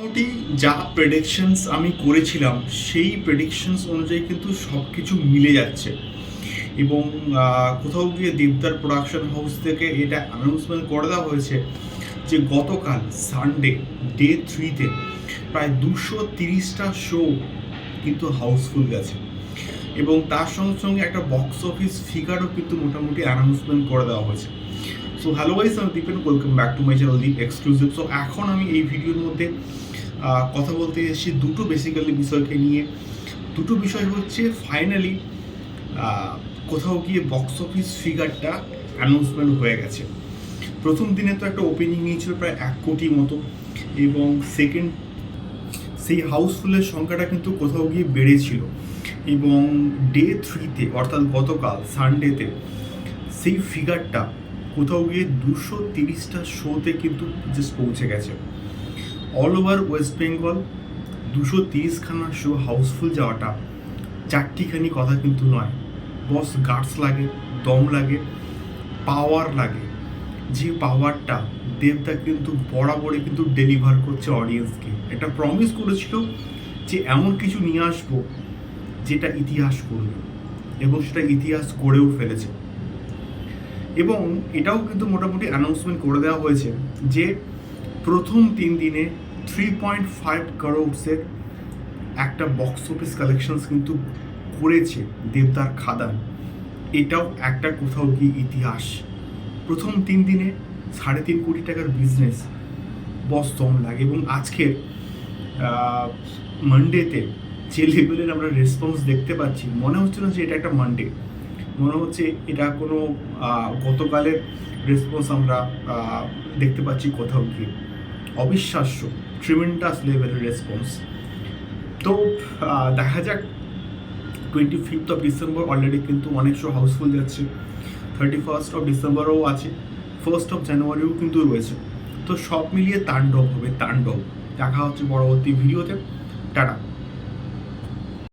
মোটামুটি যা প্রেডিকশনস আমি করেছিলাম, সেই প্রেডিকশনস অনুযায়ী কিন্তু সব কিছু মিলে যাচ্ছে। এবং কোথাও গিয়ে দেবদার প্রোডাকশন হাউস থেকে এটা অ্যানাউন্সমেন্ট করে দেওয়া হয়েছে যে গতকাল সানডে ডে থ্রিতে প্রায় দুশো তিরিশটা শো কিন্তু হাউসফুল গেছে। এবং তার সঙ্গে সঙ্গে একটা বক্স অফিস ফিগারও কিন্তু মোটামুটি অ্যানাউন্সমেন্ট করে দেওয়া হয়েছে। সো হ্যালো গাইস আমি Dipen welcome back to my channel Deep exclusive so এখন আমি এই ভিডিওর মধ্যে কথা বলতে এসেছি দুটো বেসিক্যালি বিষয়কে নিয়ে। দুটো বিষয় হচ্ছে ফাইনালি কোথাও গিয়ে বক্স অফিস ফিগারটা অ্যানাউন্সমেন্ট হয়ে গেছে। প্রথম দিনে তো একটা ওপেনিং নিয়েছিল প্রায় এক কোটি মতো এবং সেকেন্ড সেই হাউসফুলের সংখ্যাটা কিন্তু কোথাও গিয়ে বেড়েছিল। এবং ডে থ্রিতে অর্থাৎ গতকাল সানডেতে সেই ফিগারটা কোথাও গিয়ে দুশো তিরিশটা শোতে কিন্তু জাস্ট পৌঁছে গেছে। অল ওভার ওয়েস্ট বেঙ্গল দুশো তিরিশখানা শো হাউসফুল যাওয়াটা চারটিখানি কথা কিন্তু নয়। বস গার্ডস লাগে, দম লাগে পাওয়ার লাগে। যে পাওয়ারটা দেবদা কিন্তু বরাবরই কিন্তু ডেলিভার করছে অডিয়েন্সকে একটা প্রমিস করেছিল যে এমন কিছু নিয়ে আসব যেটা ইতিহাস করবে এবং সেটা ইতিহাস করেও ফেলেছে। এবং এটাও কিন্তু মোটামুটি অ্যানাউন্সমেন্ট করে দেওয়া হয়েছে যে প্রথম তিন দিনে থ্রি পয়েন্ট ফাইভ করোডসের একটা বক্স অফিস কালেকশনস কিন্তু করেছে দেবদার খাদান। এটাও একটা কোথাও গিয়ে ইতিহাস। প্রথম তিন দিনে সাড়ে তিন কোটি টাকার বিজনেস বস দম লাগে এবং আজকের মানডেতে যে লেভেলের আমরা রেসপন্স দেখতে পাচ্ছি, মনে হচ্ছে না যে এটা একটা মানডে মনে হচ্ছে এটা কোনো গতকালের রেসপন্স আমরা দেখতে পাচ্ছি কোথাও গিয়ে। অবিশ্বাস্য ট্রিমেন্টাস লেভেলের রেসপন্স তো দেখা যাক twenty fifth of December already কিন্তু অনেক শো হাউসফুল যাচ্ছে। থার্টি ফার্স্ট অফ ডিসেম্বরও আছে ফার্স্ট অফ জানুয়ারিও কিন্তু রয়েছে। তো সব মিলিয়ে তাণ্ডব হবে, তাণ্ডব। দেখা হচ্ছে পরবর্তী ভিডিওতে টাটা।